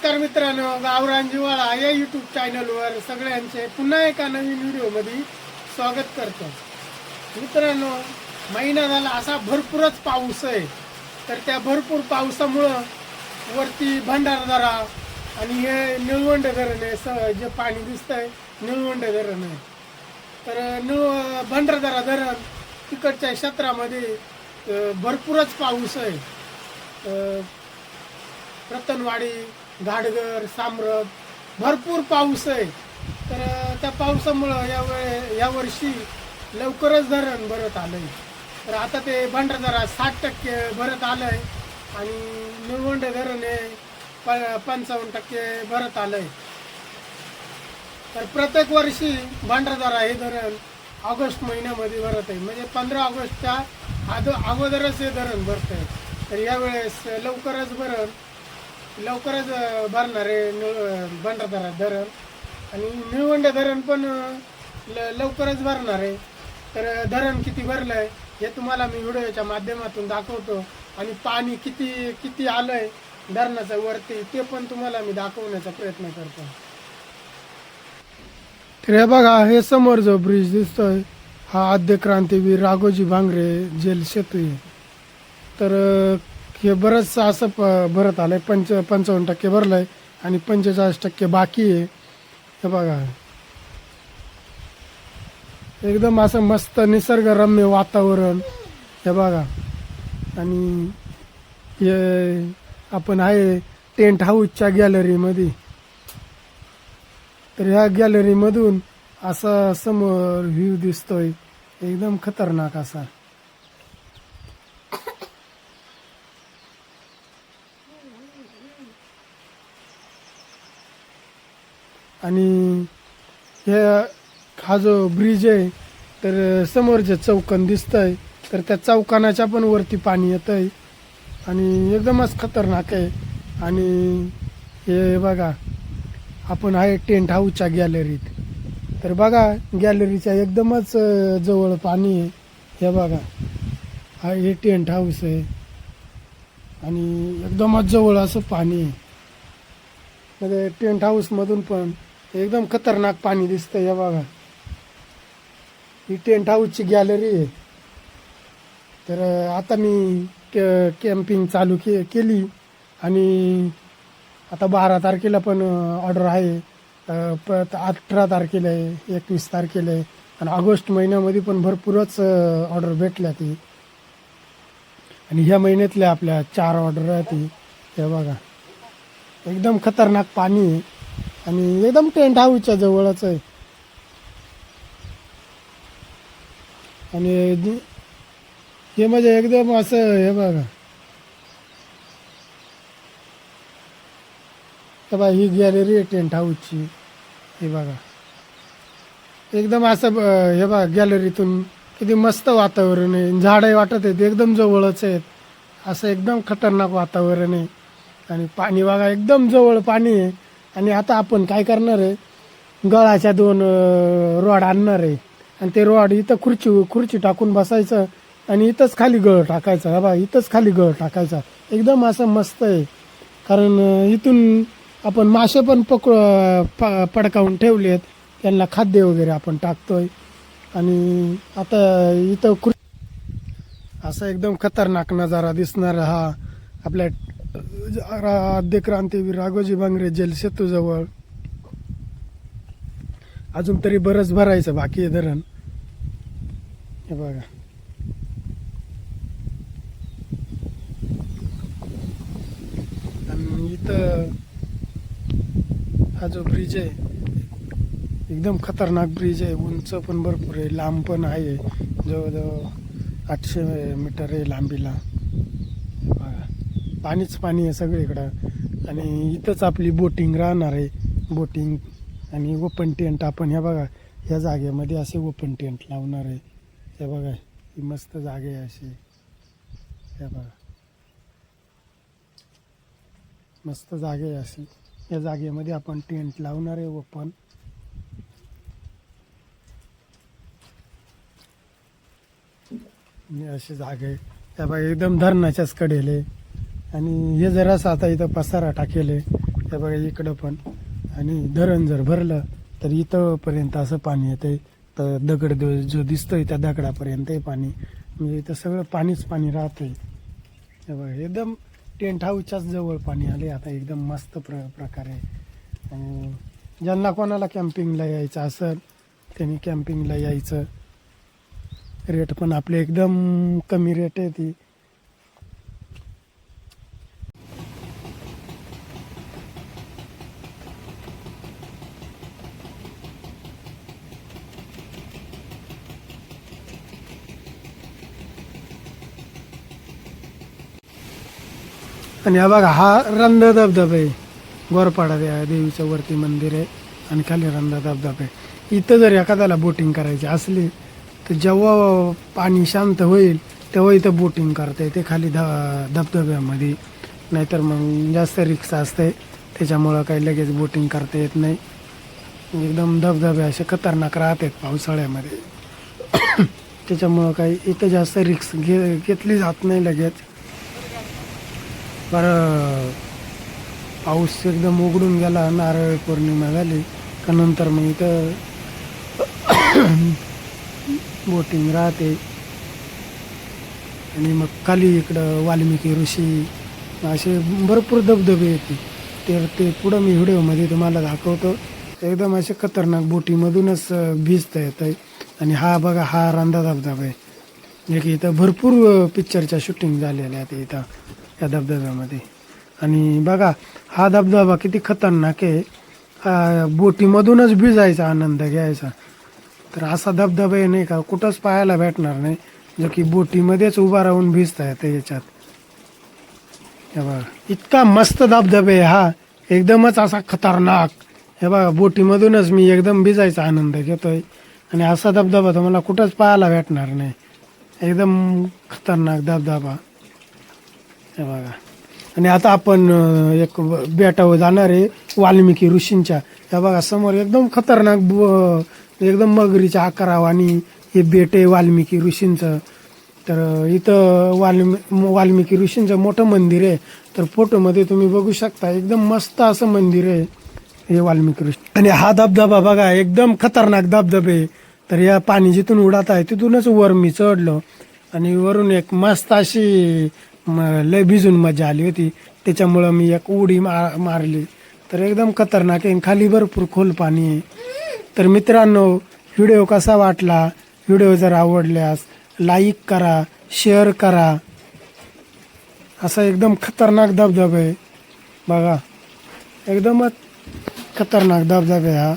नमस्कार मित्रांनो गावरान जिवाळा या युट्यूब चॅनलवर सगळ्यांचे पुन्हा एका नवीन व्हिडिओमध्ये स्वागत करतो. मित्रांनो महिना झाला असा भरपूरच पाऊस आहे. तर त्या भरपूर पावसामुळं वरती भंडारदरा आणि हे निळवंड धरण आहे स- जे पाणी दिसतंय निळवंड धरण आहे. तर निळ भंडारदरा धरण तिकडच्या क्षेत्रामध्ये भरपूरच पाऊस आहे. रतनवाडी घाडगर सामरत भरपूर पाऊस आहे. तर त्या पावसामुळं या वर्षी यावर्षी लवकरच धरण भरत आलंय. तर आता ते भंडारदरा साठ टक्के भरत आलंय आणि निळवंड धरण हे प पंचावन्न टक्के भरत आलंय. तर प्रत्येक वर्षी भांडारदारा हे धरण ऑगस्ट महिन्यामध्ये भरत आहे. म्हणजे पंधरा ऑगस्टच्या आदो अगोदरच हे धरण भरत आहे तर यावेळेस लवकरच भरण लवकरच भरणार आहे निळ भंडारदारा धरण. आणि निळवंड धरण पण ल लवकरच भरणार आहे. तर धरण किती भरलं आहे हे तुम्हाला मी व्हिडिओच्या माध्यमातून दाखवतो. आणि पाणी किती किती आलं आहे धरणाचं वरती ते पण तुम्हाला मी दाखवण्याचा प्रयत्न करतो. तर हे बघा हे समोर जो ब्रिज दिसतोय हा आद्य क्रांतीवीर राघोजी भांगरे जेल सेतू आहे तर हे बरंच असं प- भरत आलंय. पंच पंचावन्न टक्के भरलंय आणि पंचेचाळीस टक्के बाकी आहे. हे बघा. एकदम असं मस्त निसर्गरम्य वातावरण. हे बघा. आणि हे आपण आहे टेंट हाऊसच्या गॅलरीमध्ये. तर ह्या गॅलरीमधून असा समोर व्ह्यू दिसतोय. एकदम खतरनाक असा. आणि हे हा जो ब्रिज आहे तर समोर जे चौकन दिसतंय तर त्या चौकानाच्या पण वरती पाणी येतंय. आणि एकदमच खतरनाक आहे. आणि हे बघा आपण आहे टेंट हाऊसच्या गॅलरीत. तर बघा गॅलरीच्या एकदमच जवळ पाणी आहे. हे बघा हा हे टेंट हाऊस आहे. आणि एकदमच जवळ असं पाणी आहे. म्हणजे टेंट हाऊसमधून पण एकदम खतरनाक पाणी दिसतंय हे बघा. ही टेंट हाऊसची गॅलरी आहे. तर आता मी कॅम्पिंग चालू के केली आणि आता बारा तारखेला पण ऑर्डर आहे. परत अठरा तारखेला आहे एकवीस तारखेला आहे आणि ऑगस्ट महिन्यामध्ये पण भरपूरच ऑर्डर भेटल्या ती. आणि ह्या महिन्यातल्या आपल्या चार ऑर्डर आहे ती. हे बघा. एकदम खतरनाक पाणी आहे. आणि एकदम टेंट हाऊसच्या जवळच आहे. आणि हे म्हणजे एकदम असं हे बघा. हे बघा ही गॅलरी आहे टेंट हाऊसची हे बघा. एकदम असं हे बघा गॅलरीतून किती मस्त वातावरण आहे. झाडं वाटत आहेत एकदम जवळच आहेत. असं एकदम खतरनाक वातावरण आहे. आणि पाणी बघा एकदम जवळ पाणी आहे. आणि आता आपण काय करणार आहे? गळाच्या दोन रॉड आणणार आहे. आणि ते रॉड इथं खुर्ची खुर्ची टाकून बसायचं आणि इथंच खाली गळ टाकायचा. हा इथंच खाली गळ टाकायचा. एकदम असं मस्त आहे. कारण इथून आपण मासे पण पकड प- पडकावून ठेवले आहेत त्यांना खाद्य वगैरे आपण टाकतोय. आणि आता इथं खुर असा एकदम खतरनाक नजारा दिसणार हा आपल्या आद्य क्रांतीवीर राघोजी बांगरे जल सेतूजवळ. अजून तरी बरंच भरायचं बाकी आहे धरण. हे बघा. आणि इथं हा जो ब्रिज आहे एकदम खतरनाक ब्रिज आहे. उंच पण भरपूर आहे लांब पण आहे. जवळजवळ आठशे मीटर आहे लांबीला. पाणीच पाणी आहे सगळीकडं. आणि इथंच आपली बोटिंग राहणार आहे. बोटिंग आणि ओपन टेंट आपण ह्या बघा ह्या जागेमध्ये असे ओपन टेंट लावणार आहे. हे बघा ही मस्त जागे आहे अशी. हे बघा. मस्त जागे आहे अशी. या जागेमध्ये आपण टेंट लावणार आहे ओपन अशी जागा आहे. त्या बघा एकदम धरणाच्याच कडेल. आहे आणि हे जरासं आता इथं पसारा टाकेल आहे हे बघा इकडं पण. आणि धरण जर भरलं तर इथंपर्यंत असं पाणी येतंय. तर दगड जो- जो दिसतोय त्या दगडापर्यंतही पाणी. म्हणजे इथं सगळं पाणीच पाणी राहतंय. हे बघा एकदम टेंट हाऊसच्याच जवळ पाणी आले आता एकदम मस्त प्र प्रकारे. आणि ज्यांना कोणाला कॅम्पिंगला यायचं असेल त्यांनी कॅम्पिंगला यायचं. रेट पण आपले एकदम कमी रेट आहे ती. आणि हा बघा हा रंध धबधबा आहे. गोरपाडा दे- देवीचं वरती मंदिर आहे आणि खाली रंधा धबधबा आहे. इथं जर एखाद्याला बोटिंग करायची असली तर जेव्हा पाणी शांत होईल तेव्हा इथं बोटिंग करता येते खाली ध धबधब्यामध्ये. नाहीतर मग जास्त रिक्स असते. त्याच्यामुळं काही लगेच बोटिंग करता येत नाही. एकदम धबधबे असे खतरनाक राहतात पावसाळ्यामध्ये. त्याच्यामुळं काही इथं जास्त रिक्स घे घेतली जात नाही लगेच. बरं पाऊस एकदम उघडून गेला नारळ पौर्णिमा झाली का नंतर मग इथं बोटिंग राहते. आणि मग खाली इकडं वाल्मिकी ऋषी असे भरपूर धबधबे येते. ते ते पुढं मी व्हिडिओमध्ये तुम्हाला दाखवतो. एकदम असे खतरनाक बोटीमधूनच भिजता येत आहे आणि हा बघा हा रंधा धबधबा आहे. जे की इथं भरपूर पिक्चरच्या शूटिंग झालेल्या आहेत इथं. या धबधब्यामध्ये. आणि बघा हा धबधबा किती खतरनाक आहे. बोटीमधूनच भिजायचा आनंद घ्यायचा. तर असा धबधबा आहे नाही का कुठंच पाहायला भेटणार नाही. जो की बोटीमध्येच उभा राहून भिजता येतं याच्यात. हे बघा इतका मस्त धबधबे आहे हा. एकदमच असा खतरनाक. हे बघा बोटीमधूनच मी एकदम भिजायचा आनंद घेतोय. आणि असा धबधबा तर मला कुठंच पाहायला भेटणार नाही. एकदम खतरनाक धबधबा. हे बघा. आणि आता आपण एक बेटावर जाणार आहे वाल्मिकी ऋषींच्या. हे बघा समोर एकदम खतरनाक ब- एकदम मगरीच्या आकाराव आणि हे बेट आहे वाल्मिकी ऋषींचं. तर इथं वाल्मी वाल्मिकी ऋषींचं मोठं मंदिर आहे. तर फोटोमध्ये तुम्ही बघू शकता एकदम मस्त असं मंदिर आहे हे वाल्मिकी ऋषी. आणि हा धबधबा बघा एकदम खतरनाक धबधबे. तर या पाणी जिथून उडत आहे तिथूनच वर मी चढलो. आणि वरून एक मस्त अशी म- लय भिजून मजा आली होती. त्याच्यामुळं मी एक उडी मा- मारली. तर एकदम खतरनाक आहे आणि खाली भरपूर खोल पाणी आहे. तर मित्रांनो व्हिडिओ कसा वाटला? व्हिडिओ जर आवडल्यास लाईक करा शेअर करा. असा एकदम खतरनाक धबधबा आहे. बघा एकदमच खतरनाक धबधबा आहे हा.